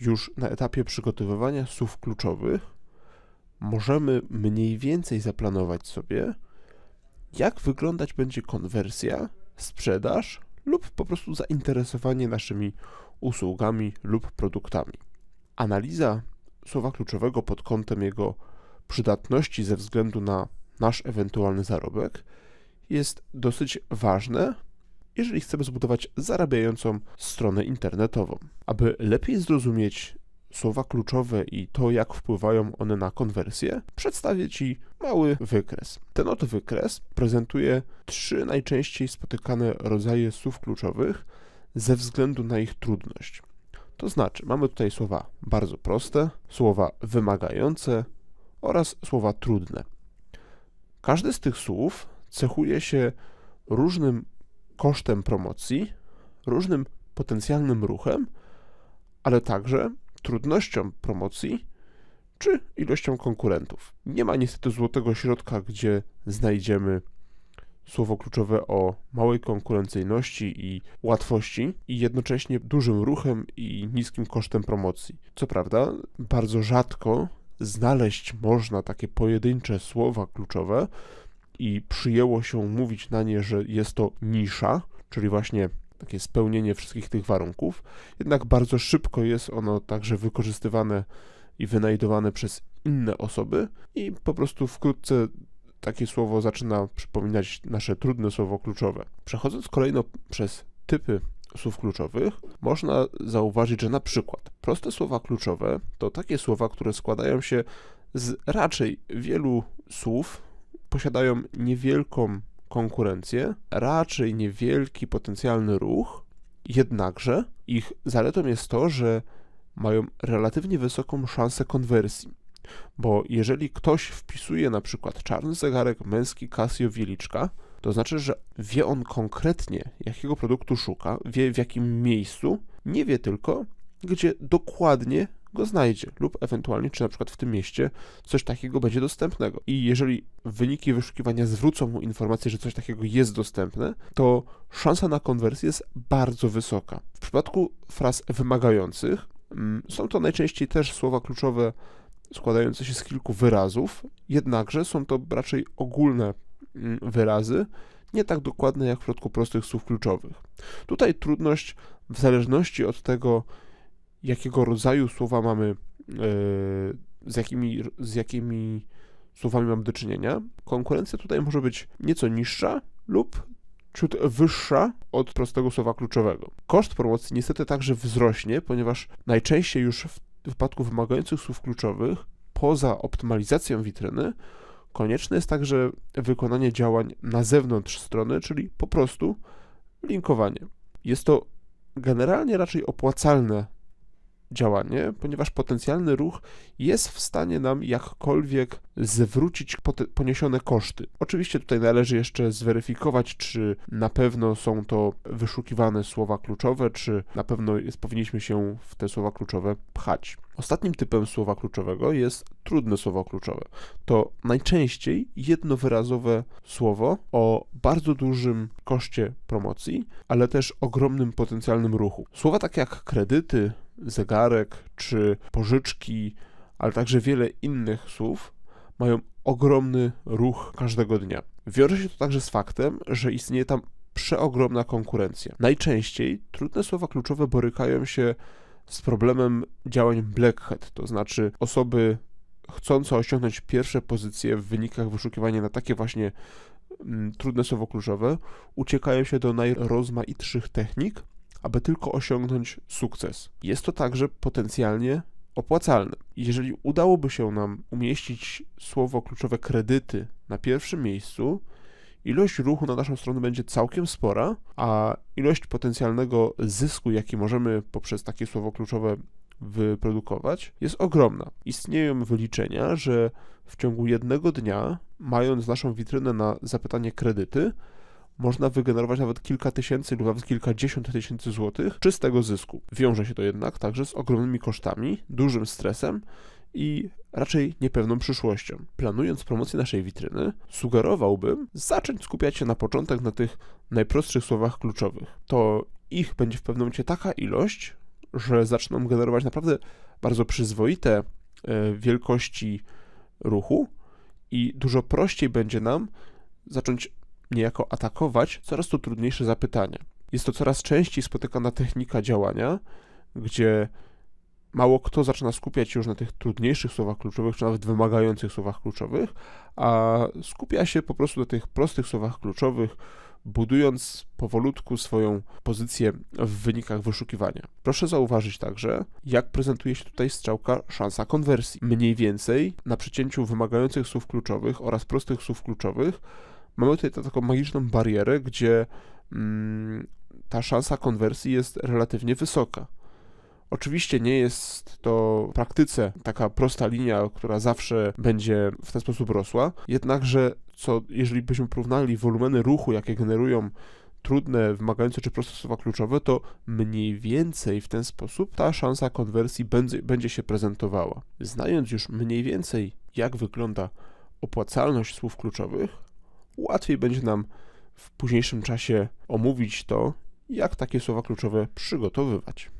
już na etapie przygotowywania słów kluczowych możemy mniej więcej zaplanować sobie, jak wyglądać będzie konwersja, sprzedaż lub po prostu zainteresowanie naszymi usługami lub produktami. Analiza słowa kluczowego pod kątem jego przydatności ze względu na nasz ewentualny zarobek jest dosyć ważne, jeżeli chcemy zbudować zarabiającą stronę internetową. Aby lepiej zrozumieć słowa kluczowe i to, jak wpływają one na konwersję, przedstawię Ci mały wykres. Ten oto wykres prezentuje trzy najczęściej spotykane rodzaje słów kluczowych ze względu na ich trudność. To znaczy, mamy tutaj słowa bardzo proste, słowa wymagające oraz słowa trudne. Każde z tych słów cechuje się różnym kosztem promocji, różnym potencjalnym ruchem, ale także trudnością promocji czy ilością konkurentów. Nie ma niestety złotego środka, gdzie znajdziemy słowo kluczowe o małej konkurencyjności i łatwości i jednocześnie dużym ruchem i niskim kosztem promocji. Co prawda, bardzo rzadko znaleźć można takie pojedyncze słowa kluczowe i przyjęło się mówić na nie, że jest to nisza, czyli właśnie takie spełnienie wszystkich tych warunków, jednak bardzo szybko jest ono także wykorzystywane i wynajdowane przez inne osoby i po prostu wkrótce takie słowo zaczyna przypominać nasze trudne słowo kluczowe. Przechodząc kolejno przez typy słów kluczowych, można zauważyć, że na przykład proste słowa kluczowe to takie słowa, które składają się z raczej wielu słów, posiadają niewielką konkurencję, raczej niewielki potencjalny ruch, jednakże ich zaletą jest to, że mają relatywnie wysoką szansę konwersji. Bo jeżeli ktoś wpisuje na przykład czarny zegarek męski Casio Wieliczka, to znaczy, że wie on konkretnie, jakiego produktu szuka, wie w jakim miejscu, nie wie tylko, gdzie dokładnie go znajdzie, lub ewentualnie, czy na przykład w tym mieście coś takiego będzie dostępnego. I jeżeli wyniki wyszukiwania zwrócą mu informację, że coś takiego jest dostępne, to szansa na konwersję jest bardzo wysoka. W przypadku fraz wymagających mm, są to najczęściej też słowa kluczowe składające się z kilku wyrazów, jednakże są to raczej ogólne mm, wyrazy, nie tak dokładne jak w przypadku prostych słów kluczowych. Tutaj trudność w zależności od tego, jakiego rodzaju słowa mamy, e, z jakimi, z jakimi słowami mamy do czynienia. Konkurencja tutaj może być nieco niższa lub ciut wyższa od prostego słowa kluczowego. Koszt promocji niestety także wzrośnie, ponieważ najczęściej już w wypadku wymagających słów kluczowych, poza optymalizacją witryny, konieczne jest także wykonanie działań na zewnątrz strony, czyli po prostu linkowanie. Jest to generalnie raczej opłacalne działanie, ponieważ potencjalny ruch jest w stanie nam jakkolwiek zwrócić poniesione koszty. Oczywiście tutaj należy jeszcze zweryfikować, czy na pewno są to wyszukiwane słowa kluczowe, czy na pewno jest, powinniśmy się w te słowa kluczowe pchać. Ostatnim typem słowa kluczowego jest trudne słowo kluczowe. To najczęściej jednowyrazowe słowo o bardzo dużym koszcie promocji, ale też ogromnym potencjalnym ruchu. Słowa takie jak kredyty, zegarek czy pożyczki, ale także wiele innych słów mają ogromny ruch każdego dnia. Wiąże się to także z faktem, że istnieje tam przeogromna konkurencja. Najczęściej trudne słowa kluczowe borykają się z problemem działań black hat, to znaczy osoby chcące osiągnąć pierwsze pozycje w wynikach wyszukiwania na takie właśnie mm, trudne słowo kluczowe, uciekają się do najrozmaitszych technik, aby tylko osiągnąć sukces. Jest to także potencjalnie opłacalne. Jeżeli udałoby się nam umieścić słowo kluczowe kredyty na pierwszym miejscu, ilość ruchu na naszą stronę będzie całkiem spora, a ilość potencjalnego zysku, jaki możemy poprzez takie słowo kluczowe wyprodukować, jest ogromna. Istnieją wyliczenia, że w ciągu jednego dnia, mając naszą witrynę na zapytanie kredyty, można wygenerować nawet kilka tysięcy lub nawet kilkadziesiąt tysięcy złotych czystego zysku. Wiąże się to jednak także z ogromnymi kosztami, dużym stresem i raczej niepewną przyszłością. Planując promocję naszej witryny, sugerowałbym zacząć skupiać się na początek na tych najprostszych słowach kluczowych. To ich będzie w pewnym momencie taka ilość, że zaczną generować naprawdę bardzo przyzwoite e, wielkości ruchu i dużo prościej będzie nam zacząć niejako atakować coraz to trudniejsze zapytania. Jest to coraz częściej spotykana technika działania, gdzie mało kto zaczyna skupiać się już na tych trudniejszych słowach kluczowych, czy nawet wymagających słowach kluczowych, a skupia się po prostu na tych prostych słowach kluczowych, budując powolutku swoją pozycję w wynikach wyszukiwania. Proszę zauważyć także, jak prezentuje się tutaj strzałka szansa konwersji. Mniej więcej na przecięciu wymagających słów kluczowych oraz prostych słów kluczowych mamy tutaj taką magiczną barierę, gdzie mm, ta szansa konwersji jest relatywnie wysoka. Oczywiście nie jest to w praktyce taka prosta linia, która zawsze będzie w ten sposób rosła, jednakże co, jeżeli byśmy porównali wolumeny ruchu, jakie generują trudne, wymagające czy proste słowa kluczowe, to mniej więcej w ten sposób ta szansa konwersji będzie, będzie się prezentowała. Znając już mniej więcej, jak wygląda opłacalność słów kluczowych, łatwiej będzie nam w późniejszym czasie omówić to, jak takie słowa kluczowe przygotowywać.